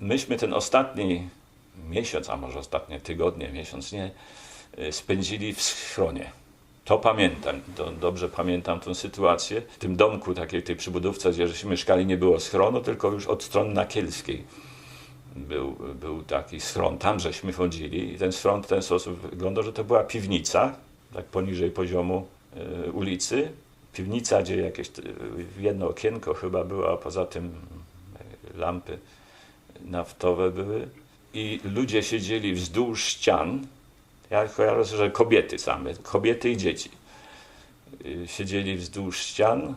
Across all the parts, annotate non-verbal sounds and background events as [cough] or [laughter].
myśmy ten ostatni miesiąc, a może ostatnie tygodnie, miesiąc nie, y, spędzili w schronie. To pamiętam, to dobrze pamiętam tę sytuację. W tym domku, takiej tej przybudówce, gdzie żeśmy mieszkali, nie było schronu, tylko już od strony nakielskiej był, był taki schron. Tam żeśmy chodzili i ten schron w ten sposób wyglądał, że to była piwnica, tak poniżej poziomu y, ulicy. Piwnica, gdzie jakieś y, jedno okienko chyba było, a poza tym y, lampy naftowe były. I ludzie siedzieli wzdłuż ścian. Ja kojarzę, że kobiety same, kobiety i dzieci. Y, Siedzieli wzdłuż ścian.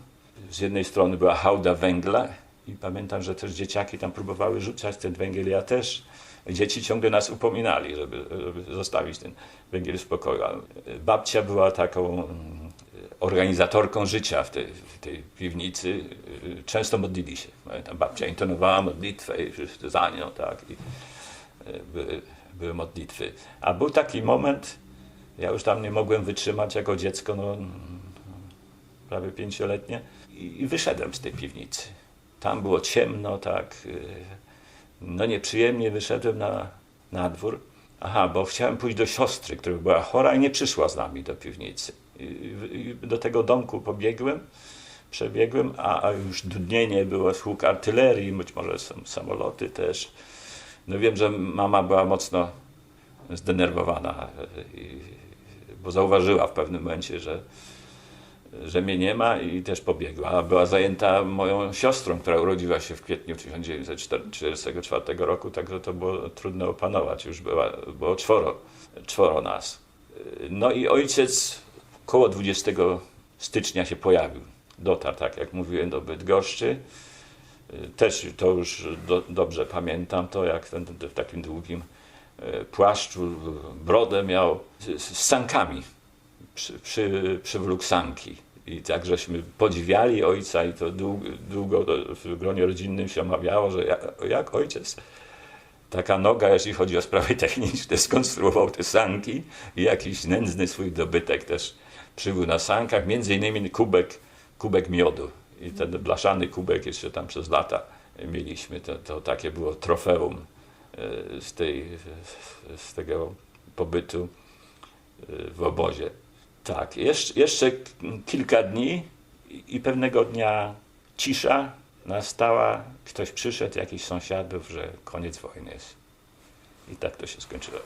Z jednej strony była hałda węgla i pamiętam, że też dzieciaki tam próbowały rzucać ten węgiel. Ja też. Dzieci ciągle nas upominali, żeby, żeby zostawić ten węgiel w spokoju. Babcia była taką organizatorką życia w tej, w tej piwnicy. Y, Często modlili się. Pamiętam, babcia intonowała modlitwę i wszyscy za nią, tak. I y, były, były modlitwy. A był taki moment, ja już tam nie mogłem wytrzymać jako dziecko, no, prawie pięcioletnie, i, i wyszedłem z tej piwnicy. Tam było ciemno, tak, y, no nieprzyjemnie wyszedłem na, na dwór. Aha, bo chciałem pójść do siostry, która była chora i nie przyszła z nami do piwnicy. I, do tego domku pobiegłem, przebiegłem, a, a już dudnienie było, huk artylerii, być może są samoloty też. No wiem, że mama była mocno zdenerwowana, bo zauważyła w pewnym momencie, że, że mnie nie ma i też pobiegła. Była zajęta moją siostrą, która urodziła się w kwietniu 1944 roku, także to było trudno opanować. Już była, było czworo, czworo nas. No i ojciec koło 20 stycznia się pojawił. Dotarł, tak jak mówiłem, do Bydgoszczy. Też to już do, dobrze pamiętam, to jak ten, ten, w takim długim e, płaszczu, brodę miał z, z sankami przy, przy, przywlókł sanki. I tak żeśmy podziwiali ojca i to długo, długo w gronie rodzinnym się omawiało, że jak, jak ojciec taka noga, jeśli chodzi o sprawy [laughs] techniczne, skonstruował te sanki i jakiś nędzny swój dobytek też przybył na sankach, między innymi kubek, kubek miodu. I ten blaszany kubek jeszcze tam przez lata mieliśmy. To, to takie było trofeum e, z, tej, z tego pobytu e, w obozie. Tak, jeszcze, jeszcze kilka dni i pewnego dnia cisza nastała. Ktoś przyszedł, jakiś sąsiadów, że koniec wojny jest. I tak to się skończyło.